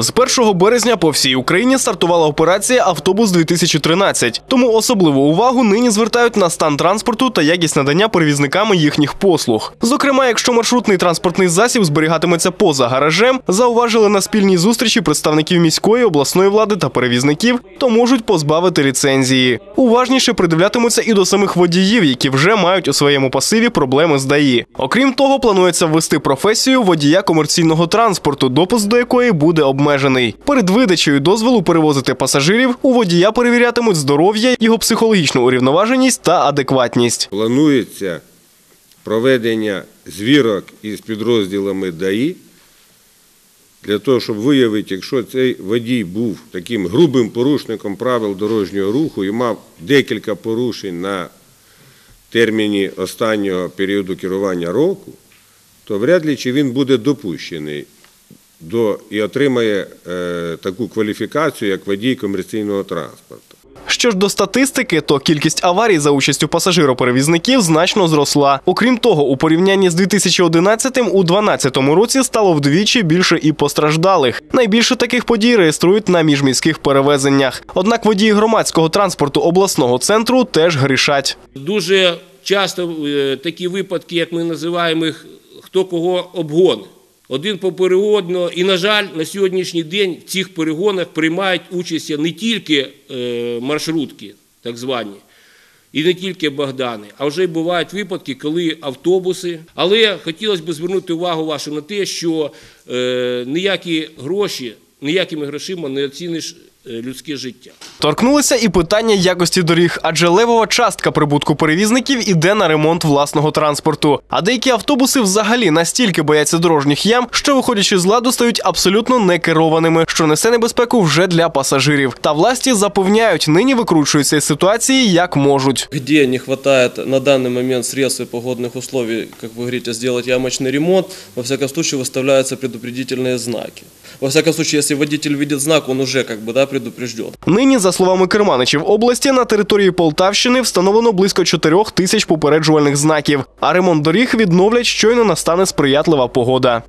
З 1 березня по всій Україні стартувала операція Автобус 2013 Тому особливу увагу нині звертають на стан транспорту та якість надання перевізниками їхніх послуг. Зокрема, якщо маршрутний транспортний засіб зберігатиметься поза гаражем, зауважили на спільній зустрічі представників міської обласної влади та перевізників, то можуть позбавити ліцензії. Уважніше придивлятимуться і до самих водіїв, які вже мають у своєму пасиві проблеми з ДАІ. Окрім того, планується ввести професію водія комерційного транспорту, допуск до якої буде обмежений. Перед видачею дозволу перевозити пасажирів у водія перевірятимуть здоров'я, його психологічну урівноваженість та адекватність. Планується проведення звірок із підрозділами ДАІ для того, щоб виявити, якщо цей водій був таким грубим порушником правил дорожнього руху і мав декілька порушень на терміні останнього періоду керування року, то вряд ли чи він буде допущений до і отримає е, таку кваліфікацію, як водій комерційного транспорту. Що ж до статистики, то кількість аварій за участю пасажироперевізників значно зросла. Окрім того, у порівнянні з 2011 у 2012 році стало вдвічі більше і постраждалих. Найбільше таких подій реєструють на міжміських перевезеннях. Однак водії громадського транспорту обласного центру теж грішать. Дуже часто е, такі випадки, як ми називаємо їх, хто кого обгон. Один попереодно. І, на жаль, на сьогоднішній день в цих перегонах приймають участь не тільки е, маршрутки, так звані, і не тільки Богдани, а вже й бувають випадки, коли автобуси. Але хотілося б звернути увагу вашу на те, що е, ніякі гроші, ніякими грошима не оціниш людське життя. Торкнулися і питання якості доріг, адже левова частка прибутку перевізників іде на ремонт власного транспорту. А деякі автобуси взагалі настільки бояться дорожніх ям, що, виходячи з ладу, стають абсолютно некерованими, що несе небезпеку вже для пасажирів. Та власті запевняють, нині викручуються із ситуації як можуть. где не хватает на данный момент средств и погодных условий, как вы говорите, сделать ямочный ремонт, во всяком случае выставляются предупредительные знаки. Во всяком случае, если водитель видит знак, он уже как бы да, предупрежден. Нині, за словами керманичів області, на території Полтавщини встановлено близько 4 тисяч попереджувальних знаків. А ремонт доріг відновлять щойно настане сприятлива погода.